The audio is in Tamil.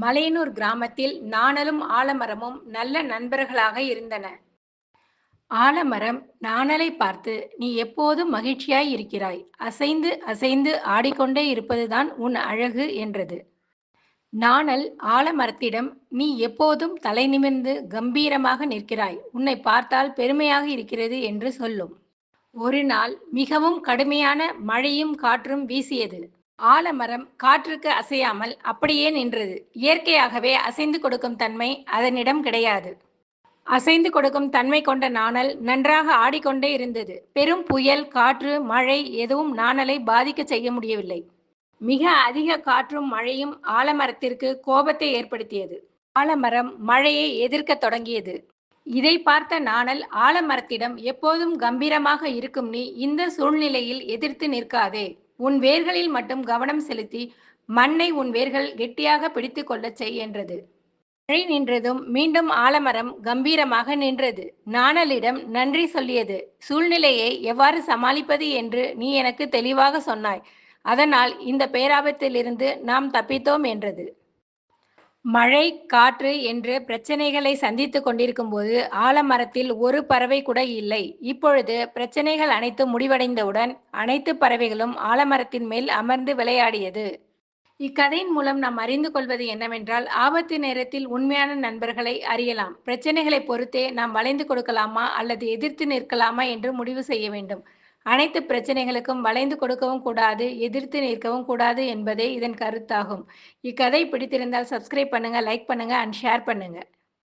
மலையனூர் கிராமத்தில் நாணலும் ஆலமரமும் நல்ல நண்பர்களாக இருந்தன. ஆலமரம் நாணலை பார்த்து நீ எப்போதும் மகிழ்ச்சியாய் இருக்கிறாய். அசைந்து அசைந்து ஆடிக்கொண்டே இருப்பதுதான் உன் அழகு என்றது. நாணல் ஆலமரத்திடம் நீ எப்போதும் தலை நிமிர்ந்து கம்பீரமாக நிற்கிறாய். உன்னை பார்த்தால் பெருமையாக இருக்கிறது என்று சொல்லும். ஒரு நாள் மிகவும் கடுமையான மழையும் காற்றும் வீசியது. ஆலமரம் காற்றுக்கு அசையாமல் அப்படியே நின்றது. இயற்கையாகவே அசைந்து கொடுக்கும் தன்மை அதனிடம் கிடையாது. அசைந்து கொடுக்கும் தன்மை கொண்ட நாணல் நன்றாக ஆடிக்கொண்டே இருந்தது. பெரும் புயல் காற்று மழை எதுவும் நாணலை பாதிக்க செய்ய முடியவில்லை. மிக அதிக காற்றும் மழையும் ஆலமரத்திற்கு கோபத்தை ஏற்படுத்தியது. ஆலமரம் மழையை எதிர்க்க தொடங்கியது. இதை பார்த்த நாணல் ஆலமரத்திடம் எப்போதும் கம்பீரமாக இருக்கும் நீ இந்த சூழ்நிலையில் எதிர்த்து நிற்காதே. உன் வேர்களில் மட்டும் கவனம் செலுத்தி மண்ணை உன் வேர்கள் கெட்டியாக பிடித்து கொள்ளச் செய் என்றது. மழை நின்றதும் மீண்டும் ஆலமரம் கம்பீரமாக நின்றது. நாணலிடம் நன்றி சொல்லியது. சூழ்நிலையை எவ்வாறு சமாளிப்பது என்று நீ எனக்கு தெளிவாக சொன்னாய். அதனால் இந்த பேராபத்திலிருந்து நாம் தப்பித்தோம் என்றது. மழை காற்று என்று பிரச்சனைகளை சந்தித்து கொண்டிருக்கும் போது ஆலமரத்தில் ஒரு பறவை கூட இல்லை. இப்பொழுது பிரச்சனைகள் அனைத்து முடிவடைந்தவுடன் அனைத்து பறவைகளும் ஆலமரத்தின் மேல் அமர்ந்து விளையாடியது. இக்கதையின் மூலம் நாம் அறிந்து கொள்வது என்னவென்றால் ஆபத்து நேரத்தில் உண்மையான நண்பர்களை அறியலாம். பிரச்சனைகளை பொறுத்தே நாம் வளைந்து கொடுக்கலாமா அல்லது எதிர்த்து நிற்கலாமா என்று முடிவு செய்ய வேண்டும். அனைத்து பிரச்சனைகளுக்கும் வளைந்து கொடுக்கவும் கூடாது எதிர்த்து நிற்கவும் கூடாது என்பதே இதன் கருத்தாகும். இக்கதை பிடித்திருந்தால் சப்ஸ்கிரைப் பண்ணுங்க லைக் பண்ணுங்க அண்ட் ஷேர் பண்ணுங்க.